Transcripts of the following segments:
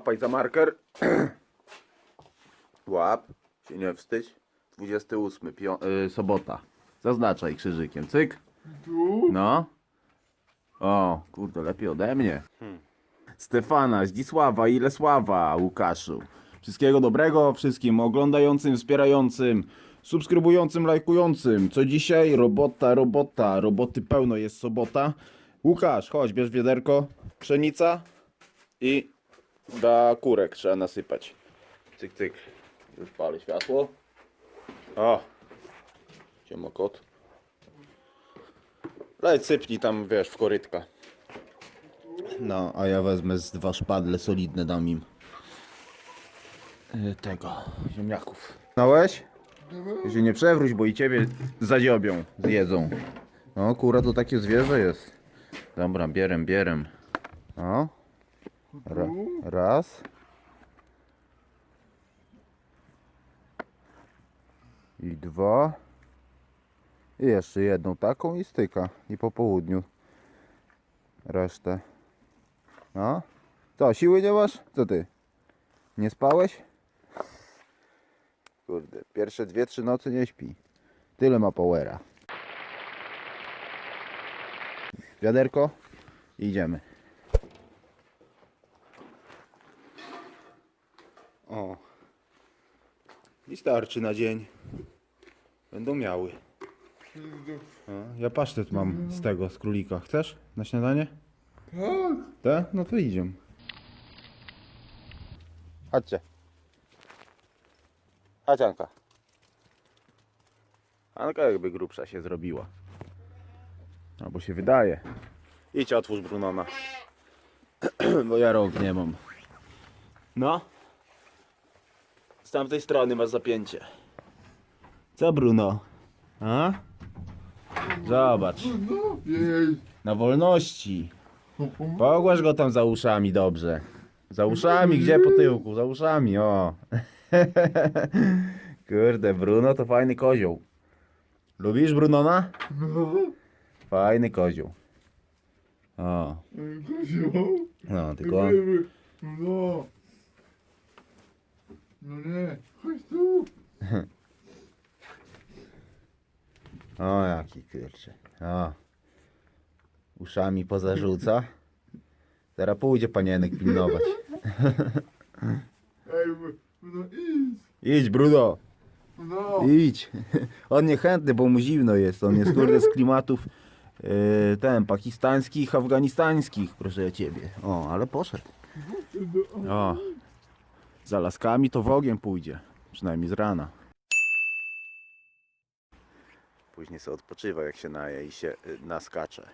Łapaj za marker. Łap. Się nie wstydź. 28. Pio- y, sobota. Zaznaczaj krzyżykiem. Cyk. No. O, kurde, lepiej ode mnie. Stefana, Zdzisława, Ilesława, Łukaszu. Wszystkiego dobrego wszystkim oglądającym, wspierającym, subskrybującym, lajkującym. Co dzisiaj? Robota, robota, roboty pełno, jest sobota. Łukasz, chodź, bierz wiaderko, pszenica i da kurek trzeba nasypać. Cyk, cyk. Już palę światło. O, ciemno kot. Leć sypnij tam, wiesz, w korytka. No, a ja wezmę z dwa szpadle solidne, dam im y, tego, ziemniaków. Znałeś? Się nie przewróć, bo i ciebie zadziobią, zjedzą. No, kura to takie zwierzę jest. Dobra, bierem, bierem. O. Ra, raz. I dwa. I jeszcze jedną taką i styka. I po południu. Resztę. No. Co, siły nie masz? Co ty? Nie spałeś? Kurde, pierwsze dwie, trzy nocy nie śpi. Tyle ma powera. Wiaderko? Idziemy. O. I starczy na dzień. Będą miały. O, ja pasztet mam z tego, z królika. Chcesz? Na śniadanie? Tak, Tak? No to idziemy. Chodźcie. Chodź Anka. Anka jakby grubsza się zrobiła. Albo się wydaje. Idź otwórz Brunona. Bo ja rąk nie mam. No. Z tamtej strony masz zapięcie. Co Bruno? A? Zobacz. no, jej. Na wolności. Pogłasz go tam za uszami dobrze. Za uszami, gdzie po tyłku? Za uszami, o. Kurde, Bruno to fajny kozioł. Lubisz Brunona? No, Fajny kozioł. O, kozioł. no tylko... Gdyby, no. No nie, chodź tu. O, jaki kurczę. O. Uszami pozarzuca. Teraz pójdzie panienek pilnować. Ej, no idź. Idź, Bruno. No, Idź. On niechętny, bo mu zimno jest. On jest kurde z klimatów e, ten, pakistańskich, afganistańskich, proszę ciebie. O, ale poszedł. O. Za laskami to w ogień pójdzie. Przynajmniej z rana. Później sobie odpoczywa, jak się naje i się y, naskacze.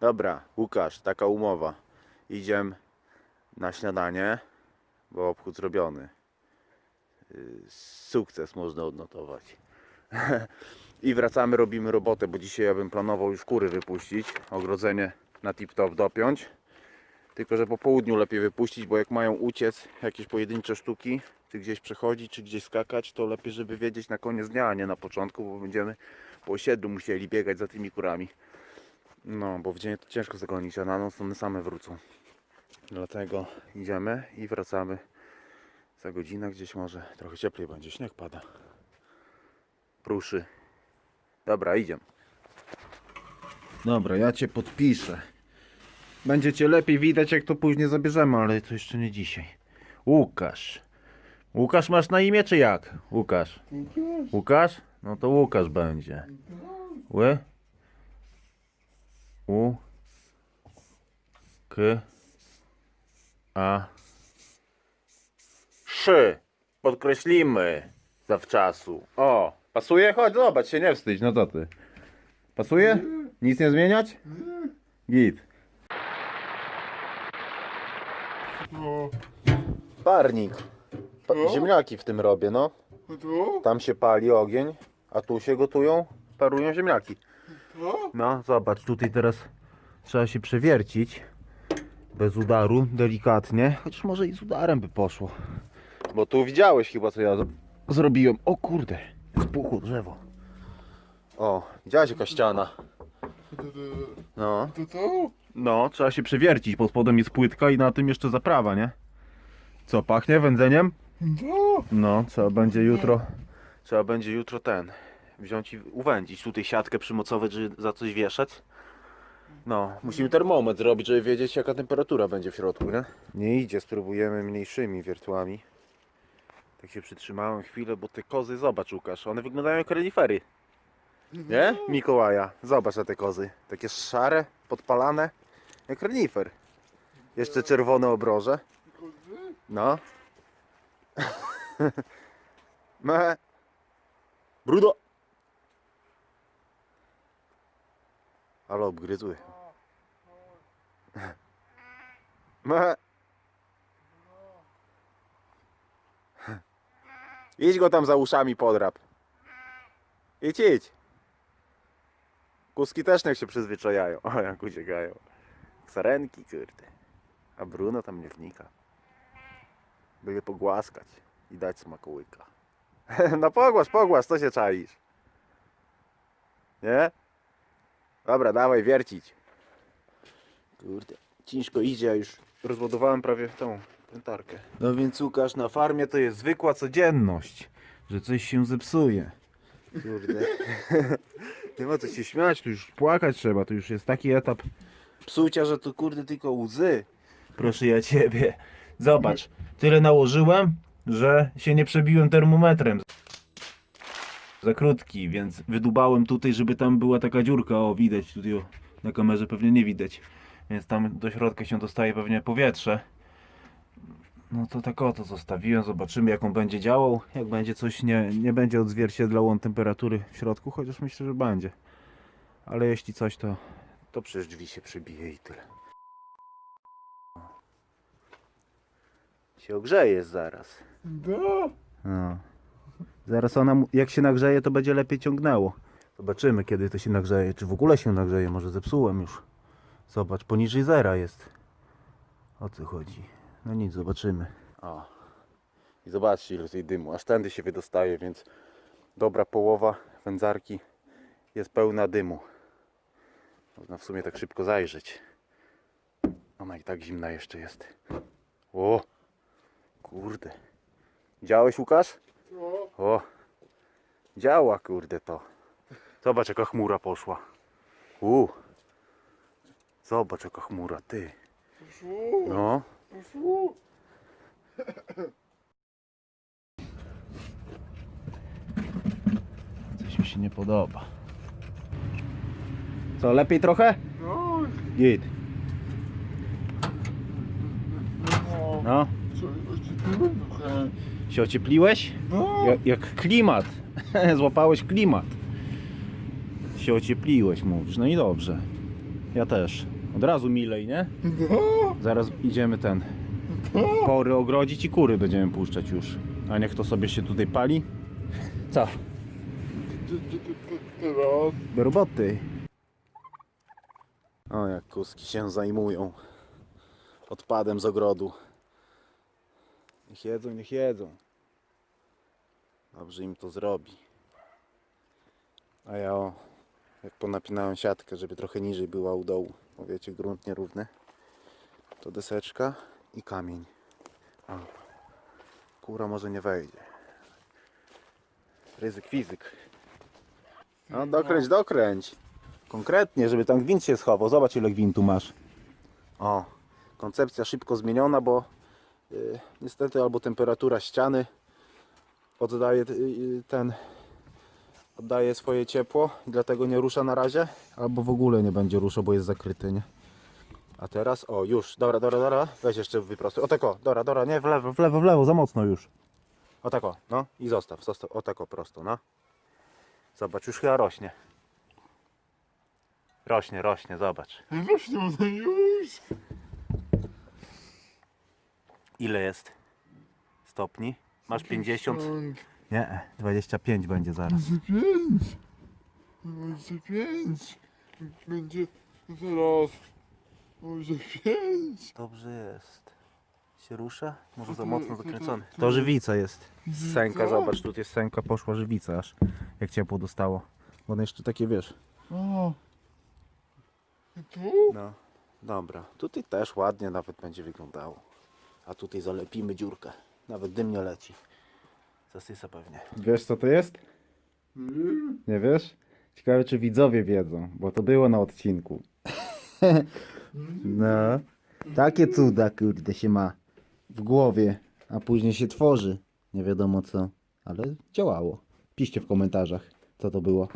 Dobra, Łukasz, taka umowa. Idziemy na śniadanie, bo obchód zrobiony sukces można odnotować. I wracamy, robimy robotę, bo dzisiaj ja bym planował już kury wypuścić, ogrodzenie na tip-top dopiąć. Tylko, że po południu lepiej wypuścić, bo jak mają uciec jakieś pojedyncze sztuki, czy gdzieś przechodzić, czy gdzieś skakać, to lepiej, żeby wiedzieć na koniec dnia, a nie na początku, bo będziemy po osiedlu musieli biegać za tymi kurami. No, bo w dzień to ciężko zagonić, a na noc one same wrócą. Dlatego idziemy i wracamy za godzinę gdzieś może trochę cieplej będzie, śnieg pada. Pruszy. Dobra, idziemy. Dobra, ja cię podpiszę. Będzie cię lepiej widać, jak to później zabierzemy, ale to jeszcze nie dzisiaj. Łukasz. Łukasz masz na imię, czy jak? Łukasz. Łukasz? No to Łukasz będzie. Ły? U. K. A. Szy. Podkreślimy zawczasu. O, pasuje? Chodź, zobacz się, nie wstydź, no to ty. Pasuje? Nic nie zmieniać? Git. No, Parnik. Pa- No. ziemniaki w tym robię, no. no Tam się pali ogień, a tu się gotują, parują ziemniaki. to, No, zobacz, tutaj teraz trzeba się przewiercić. Bez udaru, delikatnie. Chociaż może i z udarem by poszło. Bo tu widziałeś chyba, co ja z- zrobiłem. O kurde, spuchło drzewo. O, widziałeś jaka ściana. to, to, No, to, to, no, trzeba się przewiercić. Pod spodem jest płytka i na tym jeszcze zaprawa, nie? Co, pachnie wędzeniem? No. No, trzeba będzie jutro. Trzeba będzie jutro ten. Wziąć i uwędzić tutaj siatkę przymocować, żeby za coś wieszać. No, musimy termometr zrobić, żeby wiedzieć jaka temperatura będzie w środku, nie? Nie idzie, spróbujemy mniejszymi wiertłami. Tak się przytrzymałem chwilę, bo te kozy, zobacz Łukasz, one wyglądają jak renifery. Nie? Mikołaja, zobacz na te kozy. Takie szare, podpalane, jak renifer. Jeszcze czerwone obroże. No. Me. Brudo. Ale obgryzły. Me. Idź go tam za uszami podrap. Idź, idź. Kuski też niech się przyzwyczajają. O, jak uciekają. Sarenki, kurde. A Bruno tam nie wnika. Byle pogłaskać i dać smakołyka. no pogłasz, pogłasz, co się czaisz? Nie? Dobra, dawaj, wiercić. Kurde, ciężko idzie, a już rozładowałem prawie tą prętarkę. No więc Łukasz, na farmie to jest zwykła codzienność, że coś się zepsuje. Kurde. Nie ma co się śmiać, tu już płakać trzeba, to już jest taki etap psucia, że to kurde tylko łzy. Proszę ja ciebie. Zobacz, tyle nałożyłem, że się nie przebiłem termometrem. Za krótki, więc wydubałem tutaj, żeby tam była taka dziurka. O, widać tutaj na kamerze pewnie nie widać. Więc tam do środka się dostaje pewnie powietrze. No to tak oto zostawiłem, zobaczymy jak on będzie działał. Jak będzie coś nie, nie będzie odzwierciedlał on temperatury w środku, chociaż myślę, że będzie. Ale jeśli coś, to, to przez drzwi się przybije i tyle. Się ogrzeje zaraz. No. No. Zaraz ona, jak się nagrzeje, to będzie lepiej ciągnęło. Zobaczymy, kiedy to się nagrzeje. Czy w ogóle się nagrzeje? Może zepsułem już. Zobacz, poniżej zera jest. O co chodzi? No nic, zobaczymy. O. I zobaczcie, ile tej dymu. Aż tędy się wydostaje, więc dobra połowa wędzarki jest pełna dymu. Można w sumie tak szybko zajrzeć. Ona i tak zimna jeszcze jest. O! Kurde. Widziałeś Łukasz? No. O! Działa kurde to. Zobacz jaka chmura poszła. U. Zobacz jaka chmura, ty. No. Coś mi się nie podoba. Co, lepiej trochę? No. Git. No. No. Się ociepliłeś? No. Jak, jak klimat. Złapałeś klimat. Się ociepliłeś, mówisz. No i dobrze. Ja też. Od razu milej, nie? No. Zaraz idziemy ten No. pory ogrodzić i kury będziemy puszczać już. A niech to sobie się tutaj pali. Co? Teraz? Do roboty. O, jak kuski się zajmują odpadem z ogrodu. Niech jedzą, niech jedzą. Dobrze im to zrobi. A ja o, jak ponapinałem siatkę, żeby trochę niżej była u dołu, bo wiecie, grunt nierówny, to deseczka i kamień. O. Kura może nie wejdzie. Ryzyk fizyk. No dokręć, dokręć. Konkretnie, żeby tam gwint się schował. Zobacz ile gwintu masz. O, koncepcja szybko zmieniona, bo y, niestety albo temperatura ściany oddaje y, y, ten oddaje swoje ciepło i dlatego nie rusza na razie, albo w ogóle nie będzie ruszał, bo jest zakryty, nie? A teraz, o już, dobra, dobra, dobra, weź jeszcze wyprostuj. O tako, dobra, dobra, nie, w lewo, w lewo, w lewo, za mocno już. O tako, no i zostaw, zostaw, o tako prosto, no. Zobacz, już chyba rośnie. Rośnie, rośnie, zobacz. Rośnie ona już. Ile jest stopni? Masz 50? Tak. Nie, 25 będzie zaraz. 25. 25. Będzie zaraz. Może 5. Dobrze jest. Się rusza? Może za mocno zakręcony. to- żywica jest. Sęka, zobacz, tu jest sęka, poszła żywica aż. Jak ciepło dostało. Bo one jeszcze takie, wiesz. O. Tu? No, dobra. Tutaj też ładnie nawet będzie wyglądało. A tutaj zalepimy dziurkę. Nawet dym nie leci. Zasysa pewnie. Wiesz co to jest? Nie wiesz? Ciekawe czy widzowie wiedzą, bo to było na odcinku. no. Takie cuda kurde się ma w głowie, a później się tworzy. Nie wiadomo co, ale działało. Piszcie w komentarzach, co to było.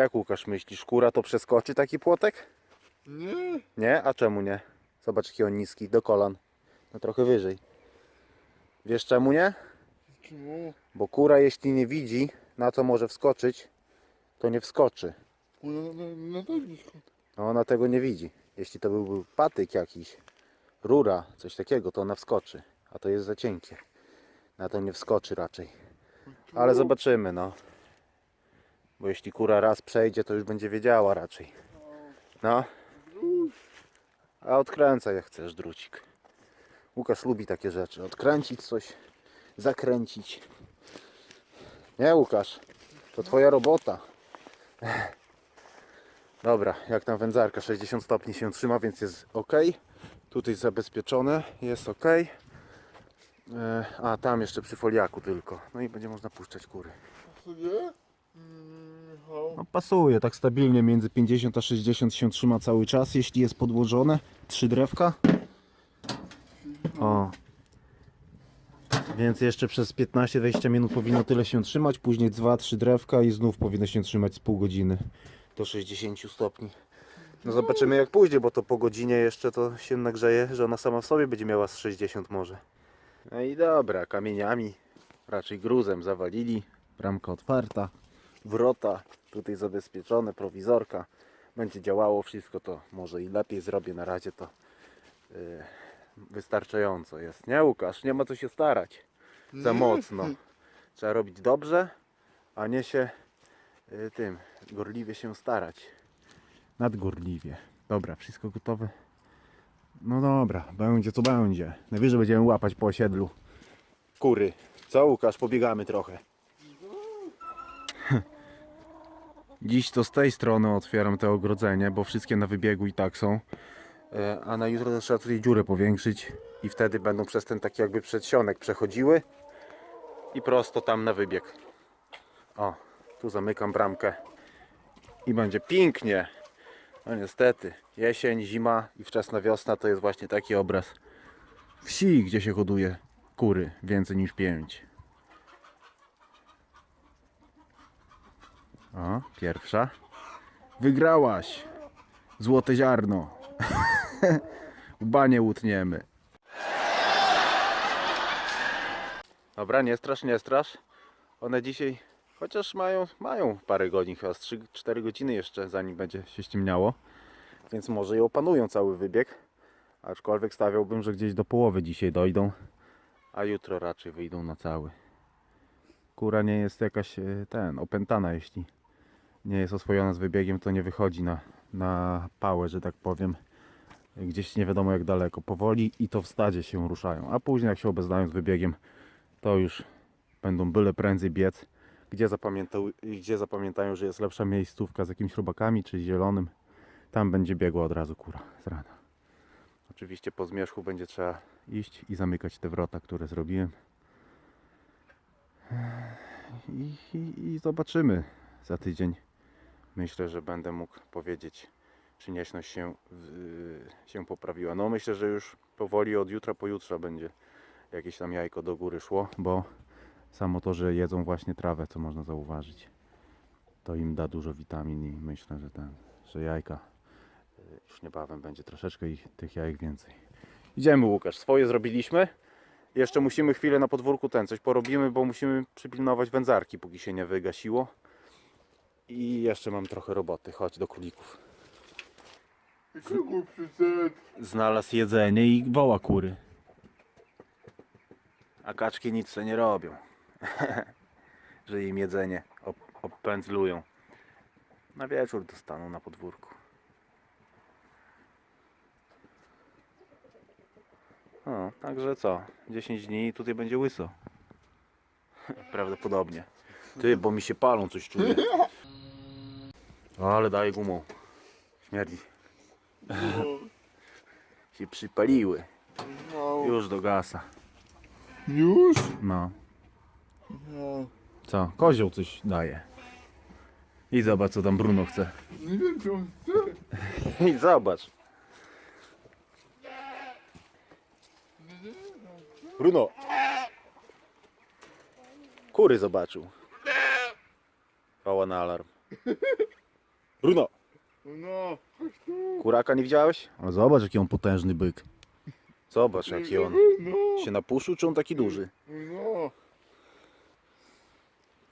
Jak Łukasz myślisz, kura to przeskoczy taki płotek? Nie. Nie? A czemu nie? Zobacz jaki on niski, do kolan. No trochę wyżej. Wiesz czemu nie? Czemu? Bo kura jeśli nie widzi, na co może wskoczyć, to nie wskoczy. Na, na, na donisko. No ona tego nie widzi. Jeśli to byłby patyk jakiś, rura, coś takiego, to ona wskoczy. A to jest za cienkie. Na to nie wskoczy raczej. Ale zobaczymy, no. Bo jeśli kura raz przejdzie, to już będzie wiedziała raczej. No. A odkręcaj jak chcesz, drucik. Łukasz lubi takie rzeczy. Odkręcić coś, zakręcić. Nie, Łukasz? To twoja robota. Dobra, jak tam wędzarka 60 stopni się trzyma, więc jest ok. Tutaj zabezpieczone, jest ok. E, A tam jeszcze przy foliaku tylko. No i będzie można puszczać kury. Nie? No pasuje, tak stabilnie między 50 a 60 się trzyma cały czas, jeśli jest podłożone. Trzy drewka. O. Więc jeszcze przez 15-20 minut powinno tyle się trzymać, później 2-3 drewka i znów powinno się trzymać z pół godziny. Do 60 stopni. No zobaczymy jak pójdzie, bo to po godzinie jeszcze to się nagrzeje, że ona sama w sobie będzie miała z 60 może. No i dobra, kamieniami, raczej gruzem zawalili. Bramka otwarta. wrota tutaj zabezpieczone, prowizorka. Będzie działało wszystko, to może i lepiej zrobię na razie to yy, wystarczająco jest. Nie Łukasz, nie ma co się starać za mocno. Trzeba robić dobrze, a nie się yy, tym gorliwie się starać. Nadgorliwie. Dobra, wszystko gotowe. No dobra, będzie co będzie. Najwyżej będziemy łapać po osiedlu. Kury. Co Łukasz, pobiegamy trochę. Dziś to z tej strony otwieram to ogrodzenie, bo wszystkie na wybiegu i tak są. E, A na jutro trzeba tutaj dziurę powiększyć i wtedy będą przez ten taki jakby przedsionek przechodziły i prosto tam na wybieg. O, tu zamykam bramkę i będzie pięknie. No niestety, jesień, zima i wczesna wiosna to jest właśnie taki obraz Wsi, gdzie się hoduje kury, więcej niż pięć. O, pierwsza. Wygrałaś. Złote ziarno. Łba nie łutniemy. Dobra, nie strasz, nie strasz. One dzisiaj, chociaż mają, mają parę godzin, chyba z 3-4 godziny jeszcze zanim będzie się ściemniało. Więc może i opanują cały wybieg. Aczkolwiek stawiałbym, że gdzieś do połowy dzisiaj dojdą, a jutro raczej wyjdą na cały. Kura nie jest jakaś e, ten, opętana, jeśli nie jest oswojona z wybiegiem, to nie wychodzi na, na pałę, że tak powiem. Gdzieś nie wiadomo jak daleko. Powoli i to w stadzie się ruszają. A później jak się obeznają z wybiegiem, to już będą byle prędzej biec. Gdzie, zapamiętał, gdzie zapamiętają, że jest Lepsza miejscówka z jakimiś robakami czy zielonym. Tam będzie biegła od razu kura z rana. Oczywiście po zmierzchu będzie trzeba Iść i zamykać te wrota, które zrobiłem. I, i, i zobaczymy za tydzień. Myślę, że będę mógł powiedzieć, czy nieśność się, się poprawiła. No myślę, że już powoli od jutra pojutrze będzie jakieś tam jajko do góry szło. bo samo to, że jedzą właśnie trawę, co można zauważyć, to im da dużo witamin i myślę, że ten, że jajka, y, już niebawem będzie troszeczkę ich, tych jajek więcej. Idziemy Łukasz, swoje zrobiliśmy. Jeszcze musimy chwilę na podwórku ten coś porobimy, bo musimy przypilnować wędzarki, póki się nie wygasiło. I jeszcze mam trochę roboty. Chodź do królików. Znalazł jedzenie i woła kury. A kaczki nic se nie robią. że im jedzenie op- opędzlują. Na wieczór dostaną na podwórku. O, także co? 10 dni i tutaj będzie łyso. Prawdopodobnie. Ty, bo mi się palą, coś czuję. Ale daje gumą. Śmierdzi. No. się przypaliły. No. Już do gasa. Już? No. No. Co? Kozioł coś daje. I zobacz co tam Bruno chce. Nie wiem co on chce. I zobacz. Bruno. Kury zobaczył. Koła na alarm. Bruno. No. Chodź tu. Kuraka nie widziałeś? Ale zobacz jaki on potężny byk. Zobacz jaki on. No. Się napuszył czy on taki duży? No.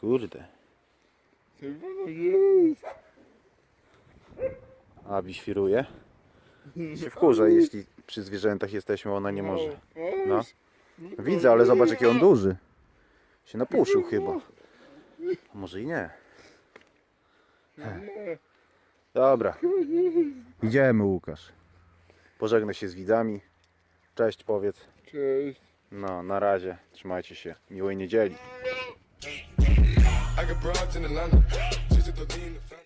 Kurde. Czerwono jest. Abi świruje. Się wkurza jeśli przy zwierzętach jesteśmy, ona nie może. No. Widzę, ale zobacz jaki on duży. Się napuszył chyba. A może i nie. Nie. Dobra. Idziemy Łukasz. Pożegnaj się z widzami. Cześć powiedz. Cześć. No, na razie. Trzymajcie się. Miłej niedzieli. I got broads in Atlanta. Lean the family.